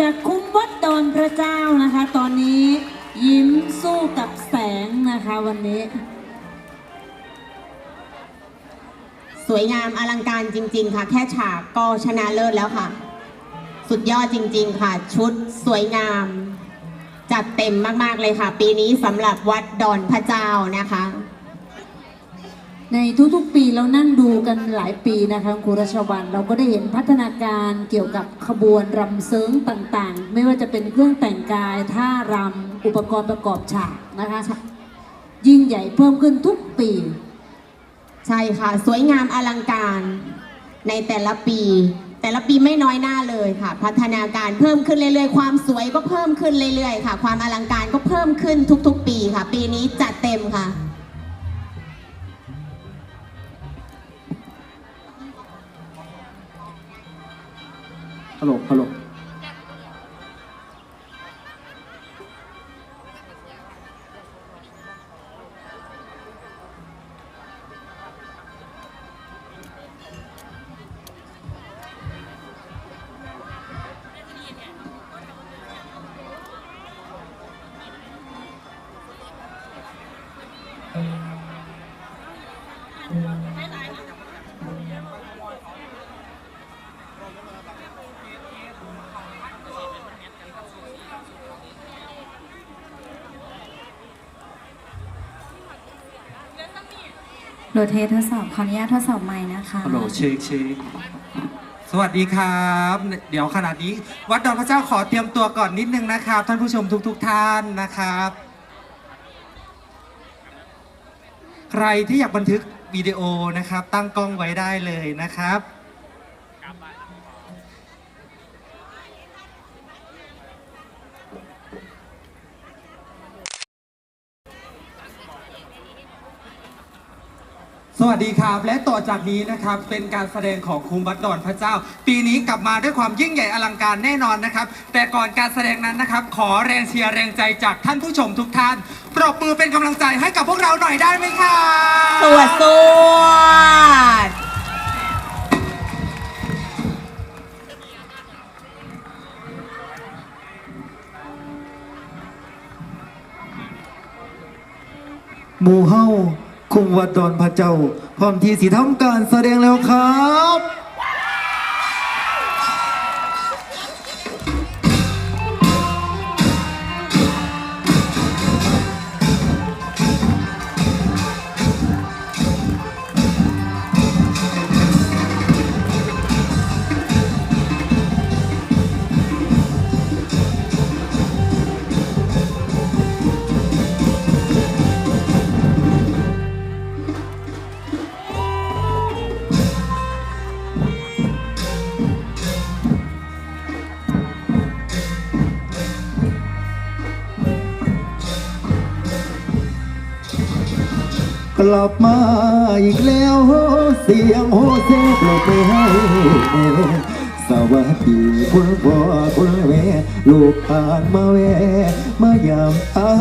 จากคุ้มวัดดอนพระเจ้านะคะ ตอนนี้ยิ้มสู้กับแสงนะคะวันนี้ สวยงามอลังการจริง ๆ ค่ะ แค่ฉากก็ชนะเลิศแล้วค่ะ สุดยอดจริง ๆ ค่ะ ชุดสวยงาม จัดเต็มมากๆเลยค่ะ ปีนี้สำหรับวัดดอนพระเจ้านะคะ ในทุกๆปีเรานั่งดูกันหลายปีนะคะครูรัชวันเราก็ได้เห็นพัฒนาการเกี่ยวกับขบวนรำเซิงต่างๆ ไม่ว่าจะเป็นเครื่องแต่งกายท่ารำอุปกรณ์ประกอบฉากนะคะยิ่งใหญ่เพิ่มขึ้นทุกปี ใช่ค่ะ สวยงามอลังการในแต่ละปี แต่ละปีไม่น้อยหน้าเลยค่ะ พัฒนาการเพิ่มขึ้นเรื่อยๆ ความสวยก็เพิ่มขึ้นเรื่อยๆ ค่ะ ความอลังการก็เพิ่มขึ้นทุกๆ ปีค่ะ ปีนี้จัดเต็มค่ะ ฮั โหลดเทสทดสอบขออนุญาตทดสอบใหม่นะคะฮัลโหลเชคเชคสวัสดีครับ เดี๋ยวขนาดนี้ วัดดอนพระเจ้าขอเตรียมตัวก่อนนิดนึงนะครับ ท่านผู้ชมทุกๆท่านนะครับ ใครที่อยากบันทึกวิดีโอนะครับ ตั้งกล้องไว้ได้เลยนะครับ สวัสดีครับ และต่อจากนี้นะครับเป็นการแสดงของคุมวัดดอนพระเจ้า ปีนี้กลับมาด้วยความยิ่งใหญ่อลังการแน่นอนนะครับ แต่ก่อนการแสดงนั้นนะครับ ขอแรงเชียร์แรงใจจากท่านผู้ชมทุกท่านปรบมือเป็นกำลังใจให้กับพวกเราหน่อยได้ไหมครับสวดสวดหมู่เฮา คุมวัดดอนพระเจ้า พร้อมที่สีทำการแสดงแล้วครับ ลับมาอีกแล้วเสียงโฮเซปลบไม่ให้สวัสดีคุณพ่อคุณแม่ลูกผ่านมาแวะมายามอา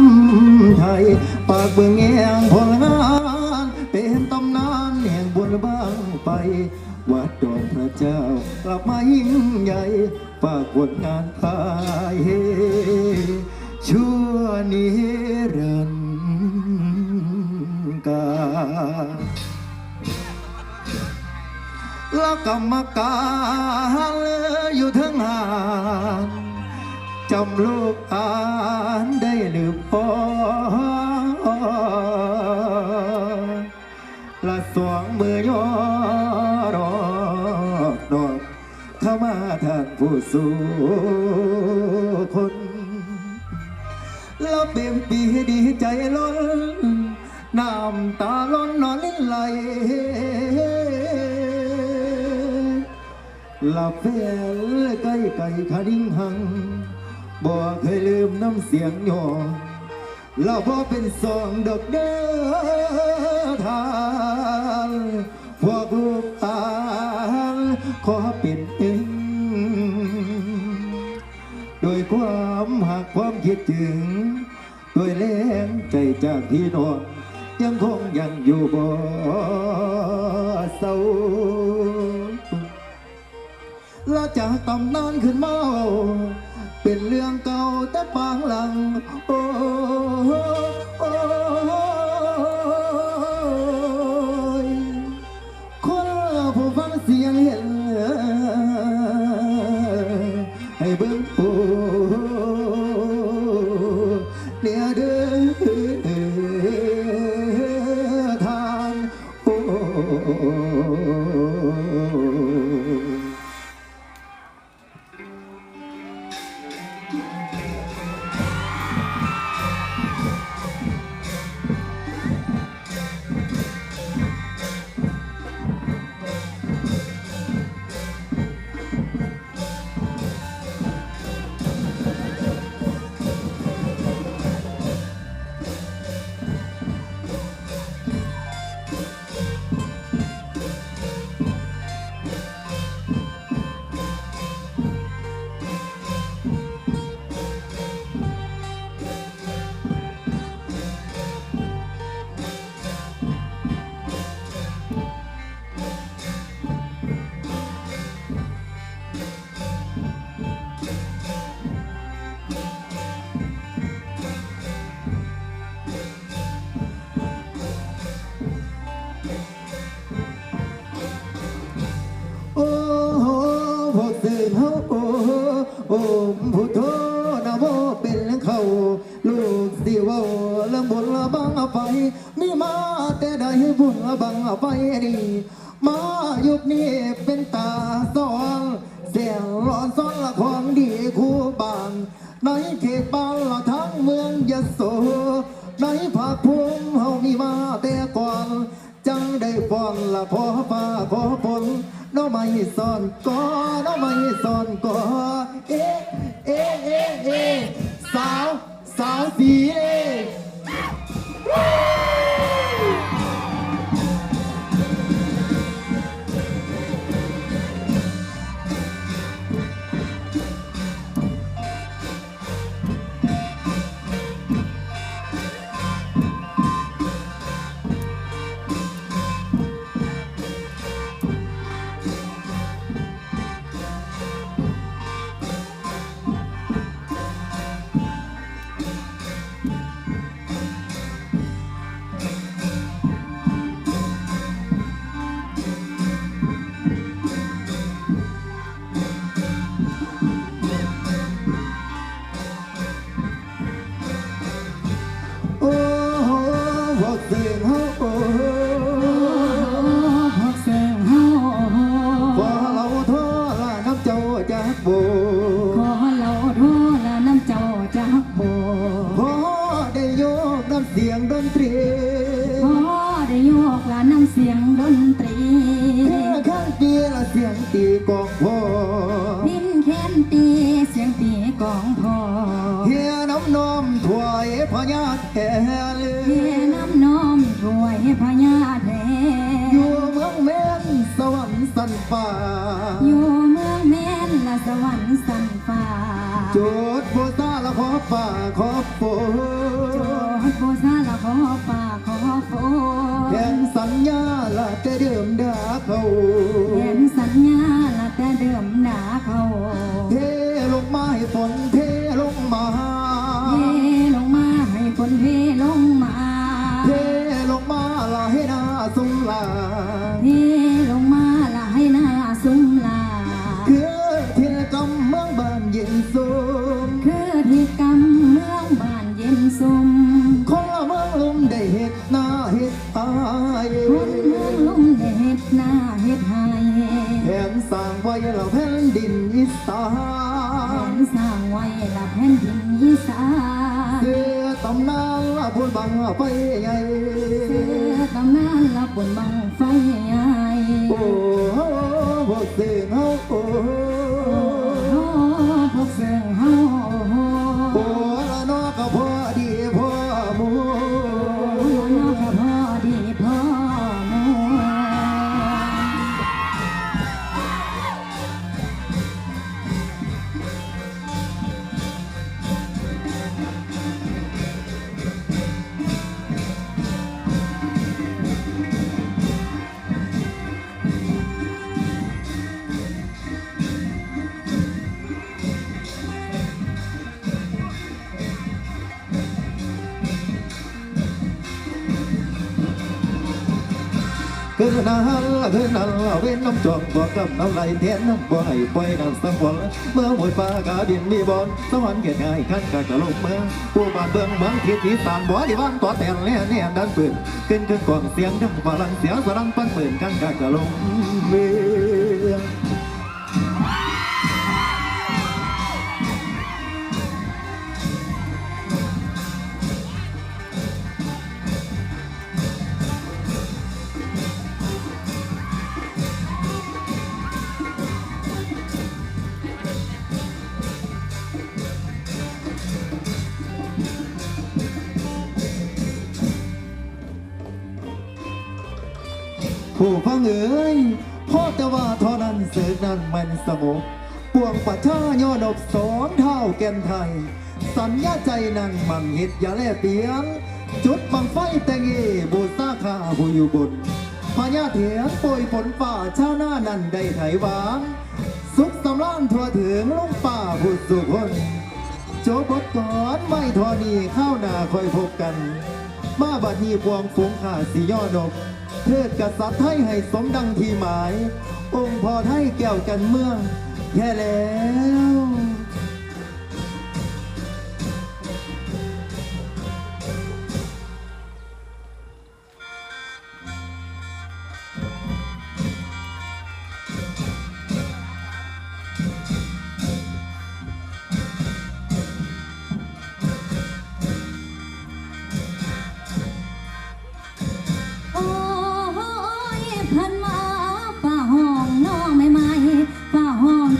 มไทย ปากเบืองแงงผลงานเป็นตำนานแห่งบุญบ้างไป วัดดอนพระเจ้ากลับมายิ่งใหญ่ฝากผลงานพายชั่วนิรันดร์ กาและกรรมการอยู่ทั้งหานจำลูกอ่านได้หรือพอละสวงมือย่อรอกดอกเข้ามาทานผู้สู้คนแล้วเต็มปีดีใจล้น น้ำตาล้นนอนลิ้นไหลหลับแฟนใกล้ไก่ขาดิ้งหังบ่เคยลืมน้ำเสียงหยองเราพอเป็นสองดอกเด้อทางพวกลูกตาขอเป็นเองโดยความหักความคิดถึง โดยแรงใจจากพี่น้อง ยังคงยังอยู่บ่เศร้าละจากตำนานขึ้นมาเป็นเรื่องเก่าแต่ปางหลัง โอ้ยคนผู้เสียงเห็นให้เบิ่งโอ้ บุญบังไฟดีมายุคนี้เป็นตาสองเสียงร้อนซ้อนละของดีคู่บางในเขตบ้านละทั้งเมืองยโสในภาคภูมิเฮามีมาแต่ก่อน จังได้ฟอนละพอฟ้าขอฝนน้องไม่สอนก่อน้องไม่สอนก่อเอ๊ะเอ๊ะเอ๊ะเอ๊ะสาวสาวสีเอ๊ hayallerim ต่อหสร้างไว้ลับแผ่นดินอีสานเสือตำนานละพุ่นบังไฟใหญ่เสือตำนานละพุ่นบังไฟ นั้นละเว้นน้ำจอกบอกกับน้ำไหลเทียนน้ำบ่ให้ปล่อยน้ำสังวรเมื่อหมดฟ้ากาดินมีบอลสวรรค์เกียรติง่ายขั้นกากะลงเมืองผู้บานเบืองเมืองทิศอีสานบ่ดีบ้านต่อแต่นเนี่ยเนี่ยดันปืนขึ้นขึ้นกองเสียงดังพลังเสียงสรังปั้นหมื่นขั้นกากะลงเมือง เอ๋ยพ่อแต่ว่าเท่านั้นสื่อนั้นมันสงบปวงปัชชาโยนบสอนเท่าแก่นไทย สัญญาใจนั้นมันหิดอย่าแลเตียง จุดบังไฟแตงเอบูซาคาผู้อยู่บนพญาเถียงป่วยฝนป่าชาหน้านั้นได้ไถหวางสุขสำราญทั่วถึงลุงป่าผู้สุคนโจบดก่อนไม่ทอนีข้าวนาคอยพบกัน มาบัดนี้พวงฝูงขาสีย่อนก เทิดกษัตริย์ไทยให้สมดังที่หมาย องค์พ่อไทยแก้วกันเมือง แค่แล้ว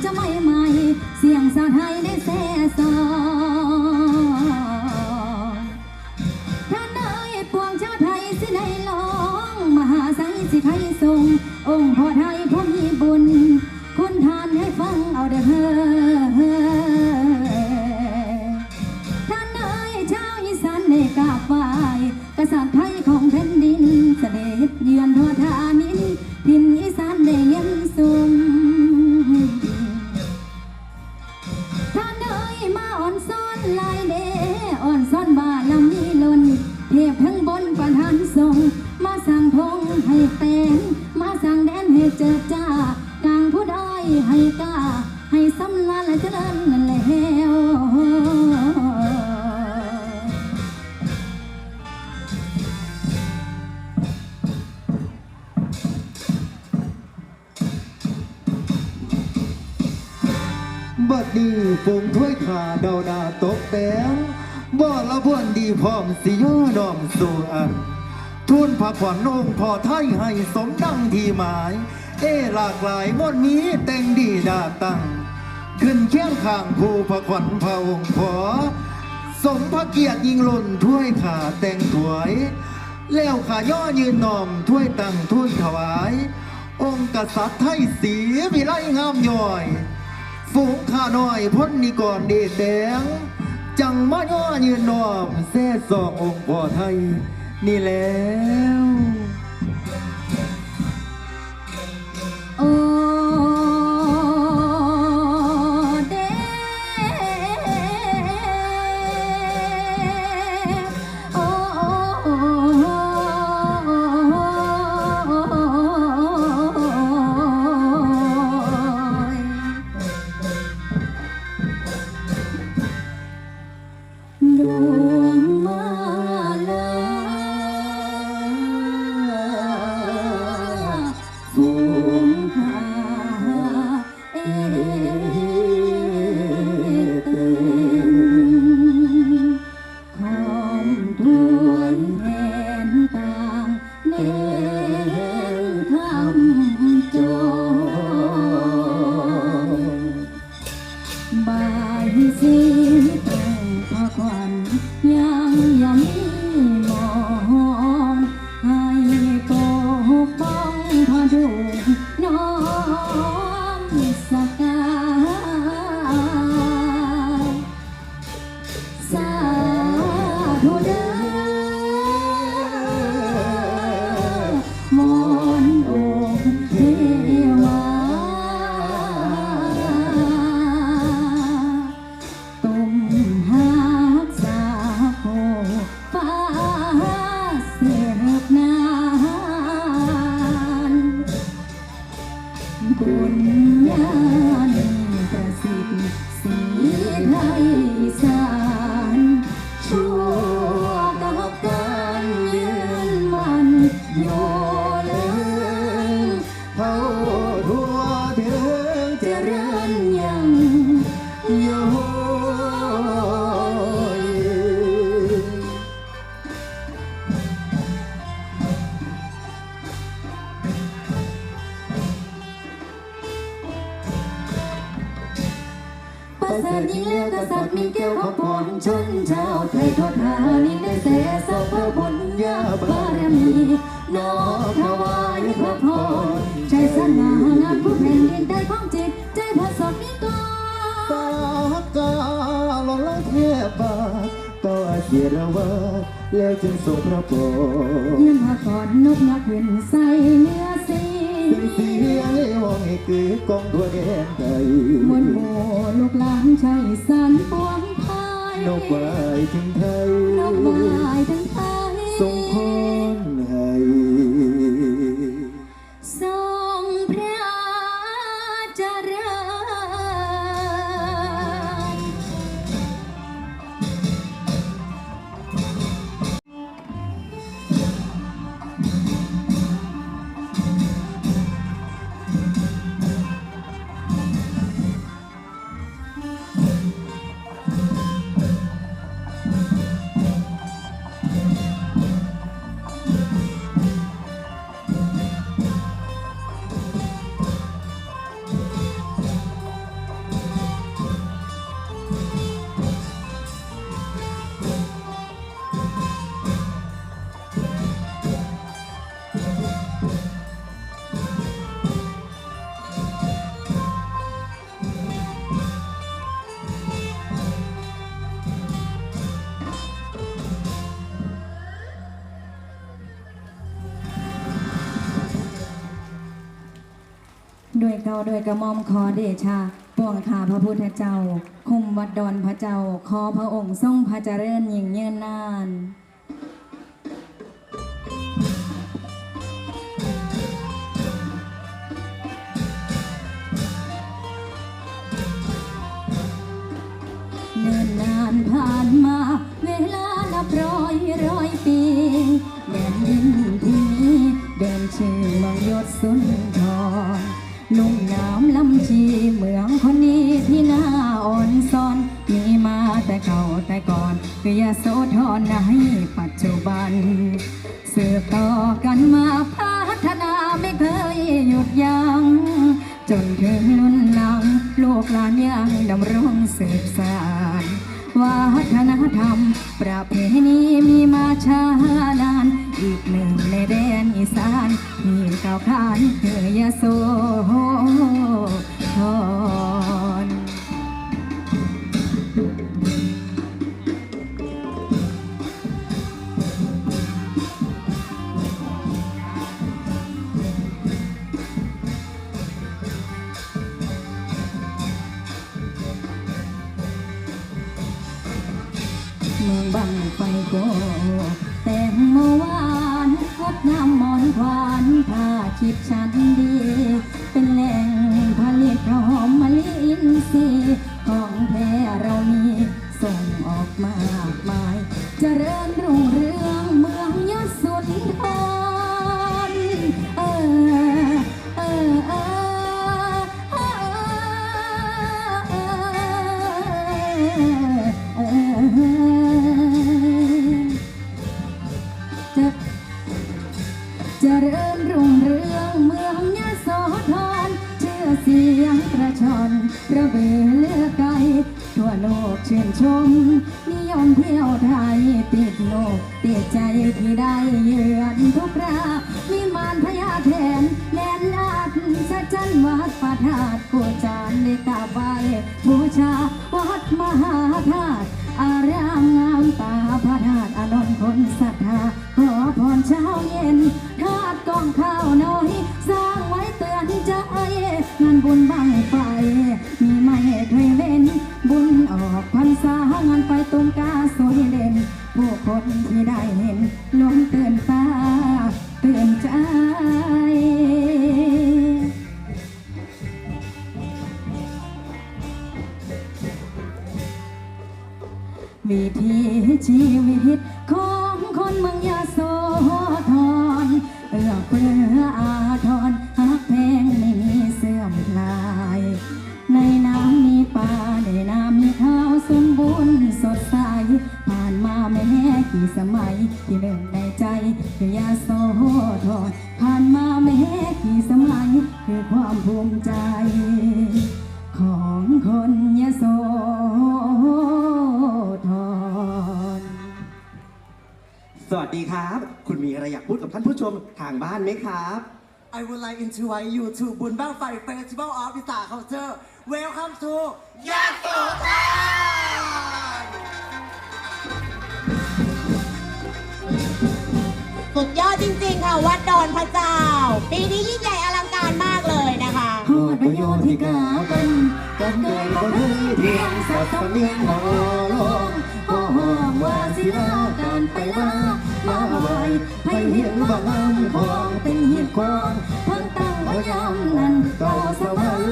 จะไม่ไหม่ เสียงสาไทยได้แซ่ กาให้สำลานและเจริญนั่นแล้วบัดนี้ฝงถ้วยขาเดาดาตกแต่งบ่ละพวนดีพร้อมสิย่อดอมสู่อันทุนผักขวัญองพอไทยให้สมดังที่หมาย เอหลากหลายมนต์มีแต่งดีดาตั้ง ขึ้นเคียงข้างผู้ผักขวัญพระองค์ขอ สมพระเกียรติยิงล้นถ้วยขาแต่งถวย แล้วขาย่อยืนนอมถ้วยตั้งถ้วยถวาย องค์กษัตริย์ไทยสีวิไลงามย่อย ฝูงข้าน้อยพ้นนิกรเดชแดงจังมาย่อยืนนอมแซ่สององค์พ่อไทย นี่แล้ว เเสริฐยิ่งแล้วกษัตริย์มีแก้วขพรชนชาวไทยทอดทานินได้เสสพระบุญญาบารมีน้อมถวายพระพรใจสง่างามผู้แผ่นดินได้ของจิตใจพระสดนิกรสากาลงล้วเทบาทต่อเสียรวาแล้วจึงทรงพระโปรดเงินพากอดนกนักเวียนใส่เนื้อ เป็นเสียงในห้องให้คือกองทั่วแดนไทยมวลโบลูกหลานชาวอีสานปวงไทยนกวายถึงไทยนกบายทั้งไทยทรงพรให้ทรงพระเจริ ด้วยเกาด้วยกระหม่อมขอเดชาปวงข้าพระพุทธเจ้า คุมวัดดอนพระเจ้า ขอพระองค์ทรงพระเจริญยิ่งยืนนานเนิ่นนานผ่านมา เวลานับร้อยร้อยปีแดนดินที่นี้เดินชื่อมืองยศสุนทรลุ่มน้ำ ลำชีเมืองคนนี้ที่น่าอ่อนซ้อน มีมาแต่เก่าแต่ก่อนคือยาโสธรในปัจจุบัน สืบต่อกันมาพัฒนาไม่เคยหยุดยัง้งจนถึงรุ่นหลังลูกหลานยังดำรงสืบสานวัฒนธรรม ประเพณีมีมาช้านาน อีกหนึ่งในแดนอีสาน ที่ก้าวขานคือยาโสธรเมืองบังไฟโกแต่เมื่อวาน พบน้ำมอนควานผ้าชิบชันดี เป็นแหล่งผลิตหอมมะลิอินทรีย์ สียงประชอนระเบือเลือไกลทั่วโลกชื่นชม นิยมเที่ยวไทยติดโลกติดใจที่ได้เยือนทุกรามีมานพญาแทนแลนลาดสัจจันวัดประธาตกูจานได้กราบไหวบูชาวัดมหาธาตุอารามงามตาพระธาตุอนนท์คนศรัทธาขอพรเช้าเย็นทาดกองข้าวน้อย ญบังไฟ มีไม่เคยเล่น บุญออกพรรษาห้องานไฟต้มกาสวยเด่นผู้คนที่ได้เห็นลมเตือนฟ้าเตือนใจวิถีชีวิตของคนเมืองยาโส กี่สมัยที่หนึ่งในใจคือยาโสธรผ่านมาแม่กี่สมัยคือความภูมิใจ ของคนยโสธรสวัสดีครับ คุณมีอะไรอยากพูดกับท่านผู้ชมทางบ้านไหมครับ I would like to invite you to บุญบ้างไฟ Festival of Visa Culture Welcome to ยาโสธร สุดยอดจริงๆค่ะวัดดอนพระเจ้า ปีนี้ยิ่งใหญ่อลังการมากเลยนะคะโหดประโยชน์ที่กากันกันเกินบ่เคยเทียงสัตว์สำเนียงหอลงก็ห้องว่าสิลาการไปมามาไหวให้เห็นว่างามของเป็นเหินควางเพิ่งตั้งพยามนั้นเก่าสมัย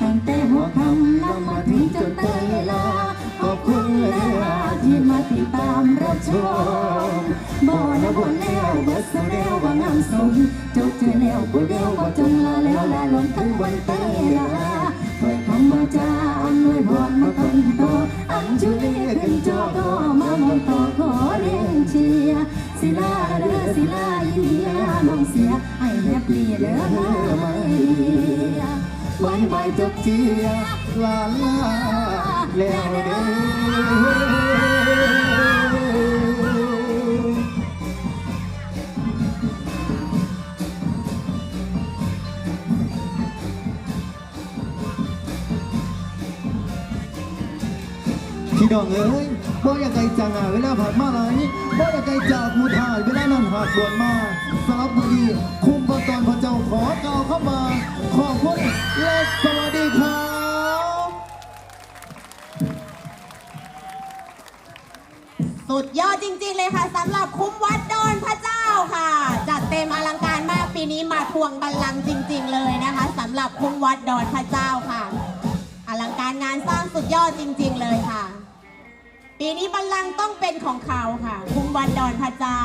ตั้งแต่หัวคำนำมาถึงจนเตยลา บคุณเลยที่มาติดตามรับชมบ่นะบ่แล้วบ่สแล้วว่างามสมจบเจอแล้วบ่เดียวบ่จงลาแล้วลาลงทั้งวันเตลาเปิดคำว่าจาอำนวยพรมาต้นโตอัญชุลีขึ้นจอก็มามองต่อขอเร่งเชียศิลาเรือศิลาอินเดียน้องเสียให้แฮปปี้เด้อไม่บายบายจบเจียลาลา แล้วเด้อพี่น้องเอ้ยบ่อยากไกลจังอะเวลาผ่านมาหลายบ่อยากไกลจากมูทายเวลานั้นหาดด่วนมาสำหรับมือดีคุมประตอนพระเจ้าขอกล่าวเข้ามา ขอบคุณและสวัสดี สุดยอดจริง ๆ เลยค่ะสำหรับคุ้มวัดดอนพระเจ้าค่ะ จัดเต็มอลังการมากปีนี้มาทวงบัลลังก์จริง ๆ เลยนะคะสำหรับคุ้มวัดดอนพระเจ้าค่ะ อลังการงานสร้างสุดยอดจริง ๆ เลยค่ะ ปีนี้บัลลังก์ต้องเป็นของเขาค่ะ คุ้มวัดดอนพระเจ้า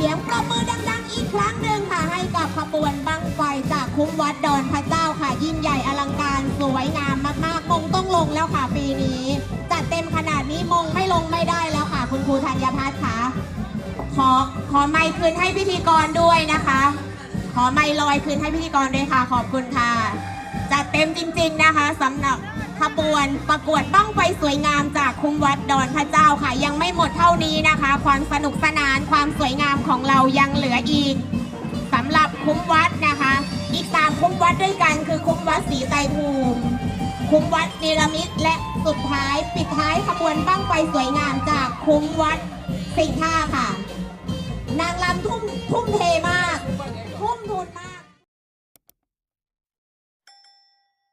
เสียงปรบมือดังๆอีกครั้งหนึ่งค่ะให้กับขบวนบังไฟจากคุ้มวัดดอนพระเจ้าค่ะ ยิ่งใหญ่อลังการสวยงามมากๆ มงต้องลงแล้วค่ะปีนี้ จัดเต็มขนาดนี้มงไม่ลงไม่ได้แล้วค่ะ คุณครูธัญพัฒน์ค่ะขอขอไมค์คืนให้พิธีกรด้วยนะคะ ขอไมค์ลอยคืนให้พิธีกรด้วยค่ะ ขอบคุณค่ะ จัดเต็มจริง ๆนะคะสำหรับ ขบวนประกวดบ้างไฟสวยงามจากคุ้มวัดดอนพระเจ้าค่ะ ยังไม่หมดเท่านี้นะคะ ความสนุกสนานความสวยงามของเรายังเหลืออีกสำหรับคุ้มวัดนะคะ อีกสามคุ้มวัดด้วยกันคือคุ้มวัดศรีไตรภูมิคุ้มวัดเนรมิตและสุดท้ายปิดท้ายขบวนบ้างไฟสวยงามจากคุ้มวัดสิงห์ท่าค่ะ นางรำทุ่มทุ่มเทมาก ทุ่มทุนมาก